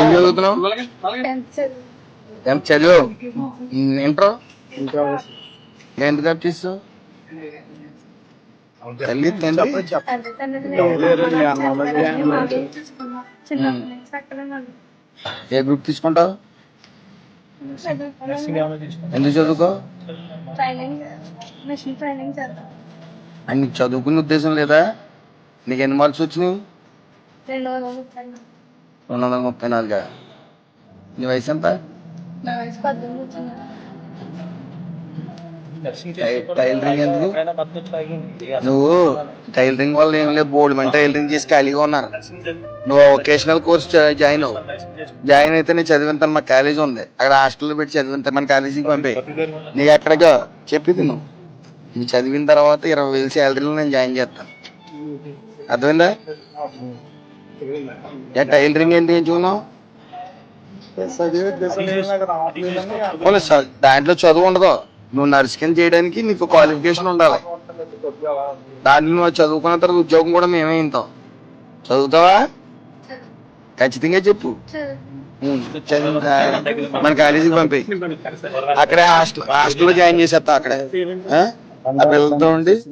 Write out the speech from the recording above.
ఏం చదువుతున్నావు? ఏం చదువు? ఇంటర్? ఎంత కప్పిస్తావు తల్లి తండ్రి? ఏ గ్రూప్ తీసుకుంటావు? ఎందుకు చదువుకో? నీకు చదువుకునే ఉద్దేశం లేదా? నీకు ఎన్ని మార్క్స్ వచ్చినాయి? రెండు వందల ముప్పై నాలుగా? నీ వయసు ఎంత నా వయసు టైలరింగ్ ఎందుకు? నువ్వు టైలరింగ్ వల్ల ఏం లేదు బోర్డు మంది టైలరింగ్ చేసి ఖాళీగా ఉన్నారు. నువ్వు వొకేషనల్ కోర్స్ జాయిన్ అవ్వు. జాయిన్ అయితే నేను చదివింతాను మా కాలేజ్ ఉంది. అక్కడ హాస్టల్లో పెట్టి చదివింతాను మన కాలేజీకి పంపి నీకు ఎక్కడిగా చెప్పింది నువ్వు. నువ్వు చదివిన తర్వాత ఇరవై వేలు శాలరీలో నేను జాయిన్ చేస్తాను. అర్థమైందా? టైలరింగ్ ఏంటి ఎంచుకున్నావు పోనీ చ- దాంట్లో చదువు ఉండదు. నువ్వు నర్స్ కింద చేయడానికి నీకు క్వాలిఫికేషన్ ఉండాలి. దాంట్లో నువ్వు చదువుకున్న తర్వాత ఉద్యోగం కూడా మేమే ఇంతాం. చదువుతావా? ఖచ్చితంగా చెప్పు. మన కాలేజీకి పంపి అక్కడే హాస్టల్ హాస్టల్లో జాయిన్ చేసేస్తా అక్కడే? ఆ పిల్లలతో ఉండి.